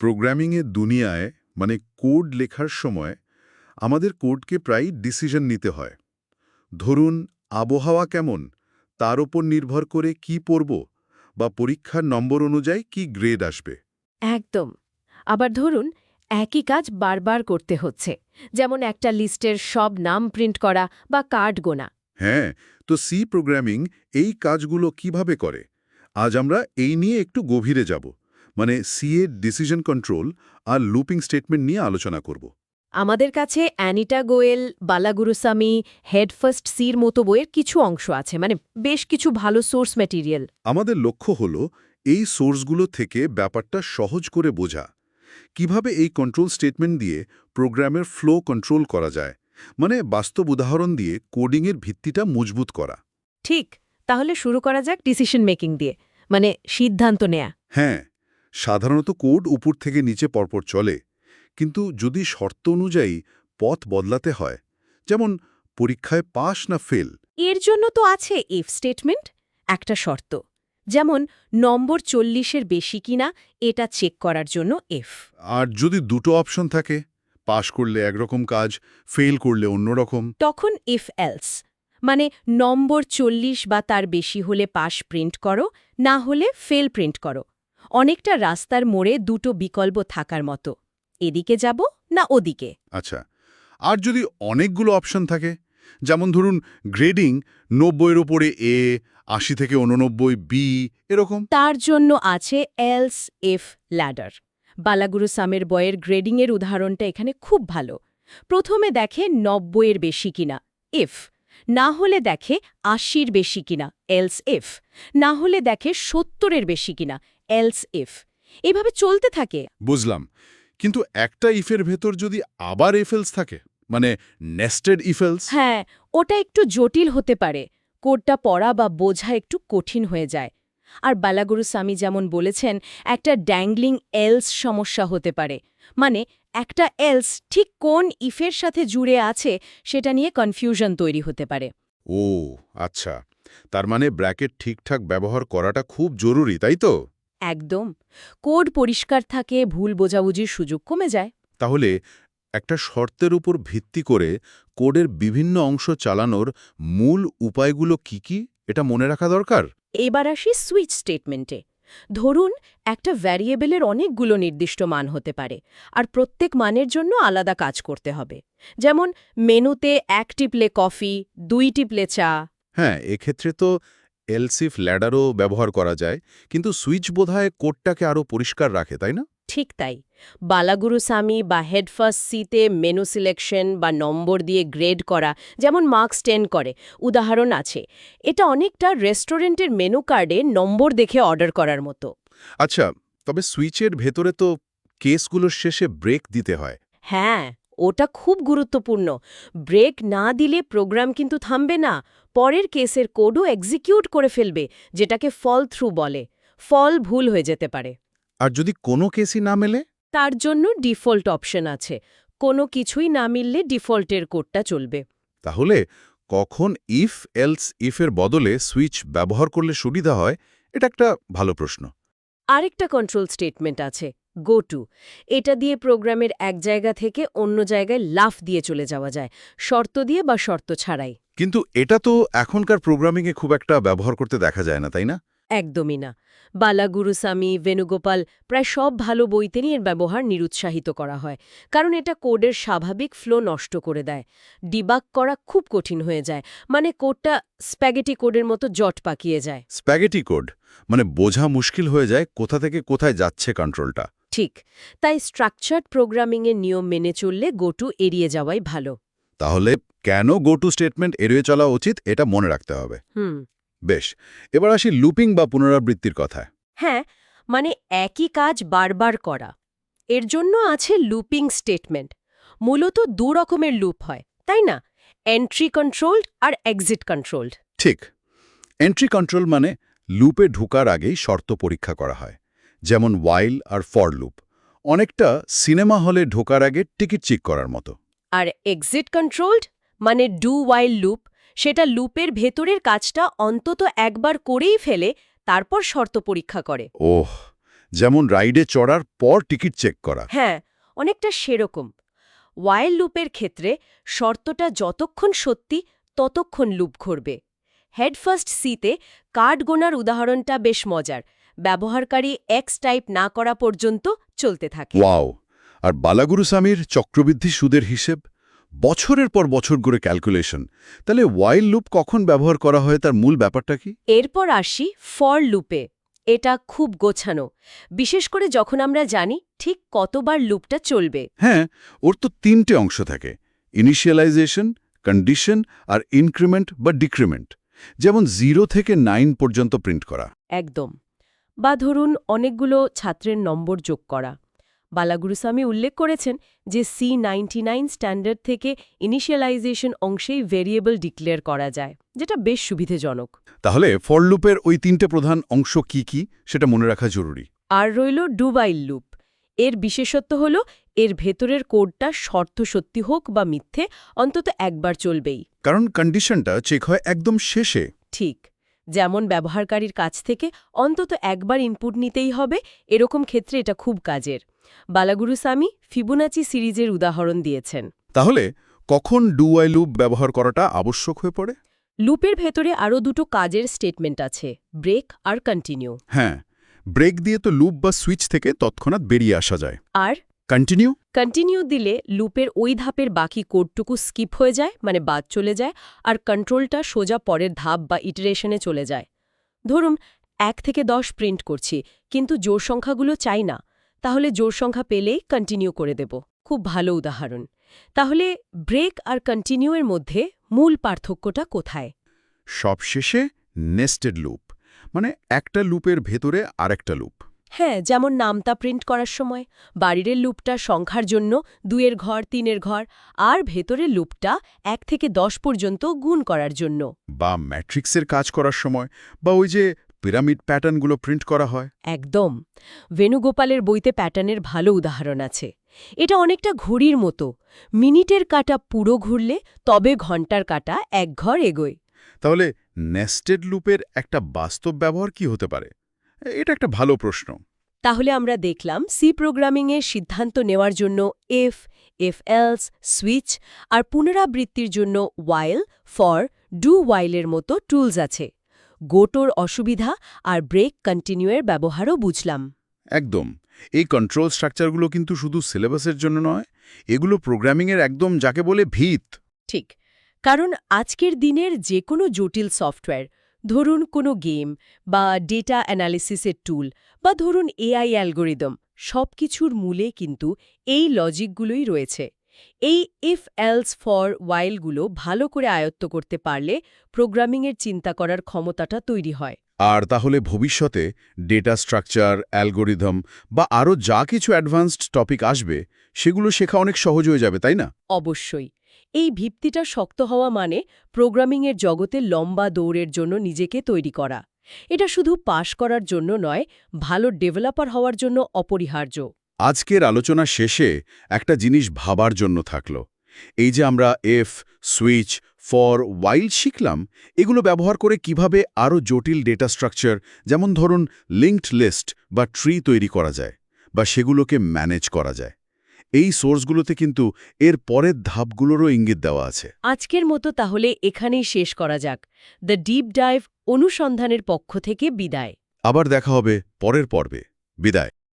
প্রোগ্রামিংয়ের দুনিয়ায় মানে কোড লেখার সময় আমাদের কোডকে প্রায় ডিসিশন নিতে হয়। ধরুন আবহাওয়া কেমন? তার ওপর নির্ভর করে কি পড়ব? বা পরীক্ষার নম্বর অনুযায়ী কি গ্রেড আসবে? একদম। আবার ধরুন একই কাজ বারবার করতে হচ্ছে। যেমন একটা লিস্টের সব নাম প্রিন্ট করা বা কার্ড গোনা। হ্যাঁ তো সি প্রোগ্রামিং এই কাজগুলো কীভাবে করে? আজ আমরা এই নিয়ে একটু গভীরে যাব। মানে সি এর ডিসিশন কন্ট্রোল আর লুপিং স্টেটমেন্ট নিয়ে আলোচনা করব। আমাদের কাছে অ্যানিটা গোয়েল বালাগুরুসামি হেড ফার্স্ট সির মতো বইয়ের কিছু অংশ আছে মানে বেশ কিছু ভালো সোর্স ম্যাটেরিয়াল আমাদের লক্ষ্য হল এই সোর্সগুলো থেকে ব্যাপারটা সহজ করে বোঝা। কীভাবে এই কন্ট্রোল স্টেটমেন্ট দিয়ে প্রোগ্রামের ফ্লো কন্ট্রোল করা যায় মানে বাস্তব উদাহরণ দিয়ে কোডিংয়ের ভিত্তিটা মজবুত করা। ঠিক তাহলে শুরু করা যাক ডিসিশন মেকিং দিয়ে মানে সিদ্ধান্ত নেয়া। হ্যাঁ সাধারণত কোড উপর থেকে নিচে পরপর চলে কিন্তু যদি শর্ত অনুযায়ী পথ বদলাতে হয় যেমন পরীক্ষায় পাশ না ফেল। এর জন্য তো আছে ইফ স্টেটমেন্ট একটা শর্ত যেমন নম্বর চল্লিশের বেশি কিনা এটা চেক করার জন্য এফ আর যদি দুটো অপশন থাকে পাশ করলে একরকম কাজ ফেল করলে অন্যরকম। তখন ইফ এলস মানে নম্বর চল্লিশ বা তার বেশি হলে পাশ প্রিন্ট করো না হলে ফেল প্রিন্ট করো। অনেকটা রাস্তার মোড়ে দুটো বিকল্প থাকার মতো। এদিকে যাব না ওদিকে? আচ্ছা আর যদি অনেকগুলো অপশন থাকে যেমন ধরুন গ্রেডিং নব্বইয়ের ওপরে এ আশি থেকে উননব্বই বি এরকম? তার জন্য আছে এলস এফ ল্যাডার বালাগুরু সামের বয়ের গ্রেডিংয়ের উদাহরণটা এখানে খুব ভালো। প্রথমে দেখে নব্বইয়ের বেশি কিনা এফ না হলে দেখে আশির বেশি কিনা এলস এফ না হলে দেখে সত্তরের বেশি কিনা এলস ইফ এভাবে চলতে থাকে। বুঝলাম। কিন্তু একটা ইফের ভেতর যদি আবার এফেলস থাকে মানে নেস্টেড ইফেলস হ্যাঁ ওটা একটু জটিল হতে পারে। কোডটা পড়া বা বোঝা একটু কঠিন হয়ে যায়। আর বালাগুরু স্বামী যেমন বলেছেন একটা ড্যাংলিং এলস সমস্যা হতে পারে। মানে একটা এলস ঠিক কোন ইফের সাথে জুড়ে আছে সেটা নিয়ে কনফিউশন তৈরি হতে পারে। ও আচ্ছা। তার মানে ব্র্যাকেট ঠিকঠাক ব্যবহার করাটা খুব জরুরি তাই তো? একদম। কোড পরিষ্কার থাকে ভুল বোঝাবুঝির সুযোগ কমে যায়। তাহলে একটা শর্তের উপর ভিত্তি করে কোডের বিভিন্ন অংশ চালানোর মূল উপায়গুলো কি কি? এটা মনে রাখা দরকার? এবার আসি সুইচ স্টেটমেন্টে ধরুন একটা ভ্যারিয়েবলের অনেকগুলো নির্দিষ্ট মান হতে পারে আর প্রত্যেক মানের জন্য আলাদা কাজ করতে হবে। যেমন মেনুতে এক টিপলে কফি দুই টিপলে চা। হ্যাঁ এক্ষেত্রে তো এলসিফ ল্যাডারও ব্যবহার করা যায় কিন্তু সুইচ বোধহয় কোডটাকে আরও পরিষ্কার রাখে তাই না? ঠিক তাই। বালাগুরু সামি বা হেডফার্স্ট সিতে মেনু সিলেকশন বা নম্বর দিয়ে গ্রেড করা যেমন মার্কস টেন করে উদাহরণ আছে। এটা অনেকটা রেস্টুরেন্টের মেনু কার্ডে নম্বর দেখে অর্ডার করার মতো। আচ্ছা তবে সুইচের ভেতরে তো কেসগুলোর শেষে ব্রেক দিতে হয়। হ্যাঁ। ওটা খুব গুরুত্বপূর্ণ। ব্রেক না দিলে প্রোগ্রাম কিন্তু থামবে না। পরের কেসের কোডও এক্সিকিউট করে ফেলবে যেটাকে ফল থ্রু বলে। ফল ভুল হয়ে যেতে পারে। আর যদি কোনো কেসই না মেলে? তার জন্য ডিফল্ট অপশন আছে। কোনো কিছুই না মিললে ডিফল্টের কোডটা চলবে। তাহলে কখন ইফ এলস ইফের বদলে সুইচ ব্যবহার করলে সুবিধা হয় এটা একটা ভালো প্রশ্ন। আরেকটা কন্ট্রোল স্টেটমেন্ট আছে। গো টু এটা দিয়ে প্রোগ্রামের এক জায়গা থেকে অন্য জায়গায় লাফ দিয়ে চলে যাওয়া যায় শর্ত দিয়ে বা শর্ত ছাড়াই। কিন্তু এটা তো এখনকার প্রোগ্রামিংয়ে খুব একটা ব্যবহার করতে দেখা যায় না তাই না? একদমই না। বালাগুরুস্বামী বেণুগোপাল প্রায় সব ভালো বইতেই এর ব্যবহার নিরুৎসাহিত করা হয় কারণ এটা কোডের স্বাভাবিক ফ্লো নষ্ট করে দেয়। ডিবাক করা খুব কঠিন হয়ে যায় মানে কোডটা স্প্যাগেটি কোডের মতো জট পাকিয়ে যায়। স্প্যাগেটি কোড মানে বোঝা মুশকিল হয়ে যায় কোথা থেকে কোথায় যাচ্ছে কন্ট্রোলটা ঠিক তাই স্ট্রাকচার্ড প্রোগ্রামিংয়ের নিয়ম মেনে চললে গোটু এড়িয়ে যাওয়াই ভালো। তাহলে কেন গো টু স্টেটমেন্ট এড়িয়ে চলা উচিত এটা মনে রাখতে হবে? হুম। বেশ এবার আসি লুপিং বা পুনরাবৃত্তির কথায়। হ্যাঁ মানে একই কাজ বারবার করা। এর জন্য আছে লুপিং স্টেটমেন্ট মূলত দু রকমের লুপ হয় তাই না? এন্ট্রি কন্ট্রোলড আর এক্সিট কন্ট্রোলড ঠিক এন্ট্রি কন্ট্রোল মানে লুপে ঢুকার আগেই শর্ত পরীক্ষা করা হয়। যেমন ওয়াইল আর ফর লুপ অনেকটা সিনেমা হলে ঢোকার আগে টিকিট চেক করার মতো। আর এক্সিট কন্ট্রোলড মানে ডু ওয়াইল লুপ সেটা লুপের ভেতরের কাজটা অন্তত একবার করেই ফেলে তারপর শর্ত পরীক্ষা করে। ওহ যেমন রাইডে চড়ার পর টিকিট চেক করা। হ্যাঁ অনেকটা সেরকম। ওয়াইল লুপের ক্ষেত্রে শর্তটা যতক্ষণ সত্যি ততক্ষণ লুপ ঘুরবে। হেডফার্স্ট সিতে কার্ড গোনার উদাহরণটা বেশ মজার। ব্যবহারকারী এক্স টাইপ না করা পর্যন্ত চলতে থাকে। ওয়াও! আর বালাগুরু স্বামীর চক্রবৃদ্ধি সুদের হিসেব? বছরের পর বছর করে ক্যালকুলেশন। তাহলে ওয়াইল লুপ কখন ব্যবহার করা হয় তার মূল ব্যাপারটা কি? এরপর আসি ফর লুপে এটা খুব গোছানো। বিশেষ করে যখন আমরা জানি ঠিক কতবার লুপটা চলবে। হ্যাঁ ওর তো তিনটে অংশ থাকে। ইনিশিয়ালাইজেশন কন্ডিশন আর ইনক্রিমেন্ট বা ডিক্রিমেন্ট যেমন জিরো থেকে নাইন পর্যন্ত প্রিন্ট করা। একদম। বা ধরুন অনেকগুলো ছাত্রের নম্বর যোগ করা। বালাগুরুস্বামী উল্লেখ করেছেন যে সি নাইনটি স্ট্যান্ডার্ড থেকে ইনিশিয়ালাইজেশন অংশেই ভেরিয়েবল ডিক্লেয়ার করা যায় যেটা বেশ সুবিধাজনক। তাহলে ফর লুপের ওই তিনটে প্রধান অংশ কি কি সেটা মনে রাখা জরুরি। আর রইল ডুবাইল লুপ এর বিশেষত্ব হল এর ভেতরের কোডটা শর্ত সত্যি হোক বা মিথ্যে অন্তত একবার চলবেই। কারণ কন্ডিশনটা চেক হয় একদম শেষে। ঠিক। যেমন ব্যবহারকারীর কাছ থেকে অন্তত একবার ইনপুট নিতেই হবে এরকম ক্ষেত্রে এটা খুব কাজের। বালাগুরু সামি ফিবোনাচি সিরিজের উদাহরণ দিয়েছেন। তাহলে কখন ডু ডুয়াই লুপ ব্যবহার করাটা আবশ্যক হয়ে পড়ে? লুপের ভেতরে আরও দুটো কাজের স্টেটমেন্ট আছে ব্রেক আর কন্টিনিউ হ্যাঁ ব্রেক দিয়ে তো লুপ বা সুইচ থেকে তৎক্ষণাৎ বেরিয়ে আসা যায়। আর কন্টিনিউ কন্টিনিউ দিলে লুপের ওই ধাপের বাকি কোডটুকু স্কিপ হয়ে যায় মানে বাদ চলে যায় আর কন্ট্রোলটা সোজা পরের ধাপ বা ইটারেশনে চলে যায়। ধরুন এক থেকে দশ প্রিন্ট করছি কিন্তু জোর সংখ্যাগুলো চাই না তাহলে জোর সংখ্যা পেলেই কন্টিনিউ করে দেব। খুব ভালো উদাহরণ। তাহলে ব্রেক আর কন্টিনিউ এর মধ্যে মূল পার্থক্যটা কোথায়? সবশেষে নেস্টেড লুপ মানে একটা লুপের ভেতরে আরেকটা লুপ হ্যাঁ যেমন নামতা প্রিন্ট করার সময় বাড়ির লুপটা সংখ্যার জন্য দুয়ের ঘর তিনের ঘর আর ভেতরের লুপটা এক থেকে দশ পর্যন্ত গুণ করার জন্য। বা ম্যাট্রিক্সের কাজ করার সময় বা ওই যে পিরামিড প্যাটার্নগুলো প্রিন্ট করা হয়। একদম। বেণুগোপালের বইতে প্যাটার্নের ভালো উদাহরণ আছে। এটা অনেকটা ঘড়ির মতো। মিনিটের কাটা পুরো ঘুরলে তবে ঘণ্টার কাটা এক ঘর এগোয়। তাহলে নেস্টেড লুপের একটা বাস্তব ব্যবহার কি হতে পারে? এটা একটা ভালো প্রশ্ন। তাহলে আমরা দেখলাম সি প্রোগ্রামিংয়ের সিদ্ধান্ত নেওয়ার জন্য এফ এফ এলস সুইচ আর পুনরাবৃত্তির জন্য ওয়াইল ফর ডু ওয়াইলের মতো টুলস আছে। গোটোর অসুবিধা আর ব্রেক কন্টিনিউয়ের ব্যবহারও বুঝলাম। একদম। এই কন্ট্রোল স্ট্রাকচারগুলো কিন্তু শুধু সিলেবাসের জন্য নয় এগুলো প্রোগ্রামিংয়ের একদম যাকে বলে ভিত। ঠিক। কারণ আজকের দিনের যে কোনো জটিল সফটওয়্যার ধরুন কোনো গেম বা ডেটা অ্যানালিসিসের টুল বা ধরুন এআই অ্যালগোরিদম সব কিছুর মূলে কিন্তু এই লজিকগুলোই রয়েছে। এই ইফ এলস ফর ওয়াইলগুলো ভালো করে আয়ত্ত করতে পারলে প্রোগ্রামিংয়ের চিন্তা করার ক্ষমতাটা তৈরি হয়। আর তাহলে ভবিষ্যতে ডেটা স্ট্রাকচার অ্যালগোরিদম বা আরও যা কিছু অ্যাডভান্সড টপিক আসবে সেগুলো শেখা অনেক সহজ হয়ে যাবে তাই না? অবশ্যই। এই ভিত্তিটা শক্ত হওয়া মানে প্রোগ্রামিংয়ের জগতে লম্বা দৌড়ের জন্য নিজেকে তৈরি করা। এটা শুধু পাশ করার জন্য নয়, ভালো ডেভেলপার হওয়ার জন্য অপরিহার্য। আজকের আলোচনা শেষে একটা জিনিস ভাবার জন্য থাকল। এই যে আমরা এফ, সুইচ, ফর, ওয়াইল শিখলাম, এগুলো ব্যবহার করে কীভাবে আরও জটিল ডেটা স্ট্রাকচার, যেমন ধরুন লিঙ্কড লিস্ট বা ট্রি তৈরি করা যায় বা সেগুলোকে ম্যানেজ করা যায়। এই সোর্সগুলোতে কিন্তু এর পরের ধাপগুলোরও ইঙ্গিত দেওয়া আছে। আজকের মতো তাহলে এখানেই শেষ করা যাক। দ্য ডিপ ডাইভ অনুসন্ধানের পক্ষ থেকে বিদায়। আবার দেখা হবে পরের পর্বে। বিদায়।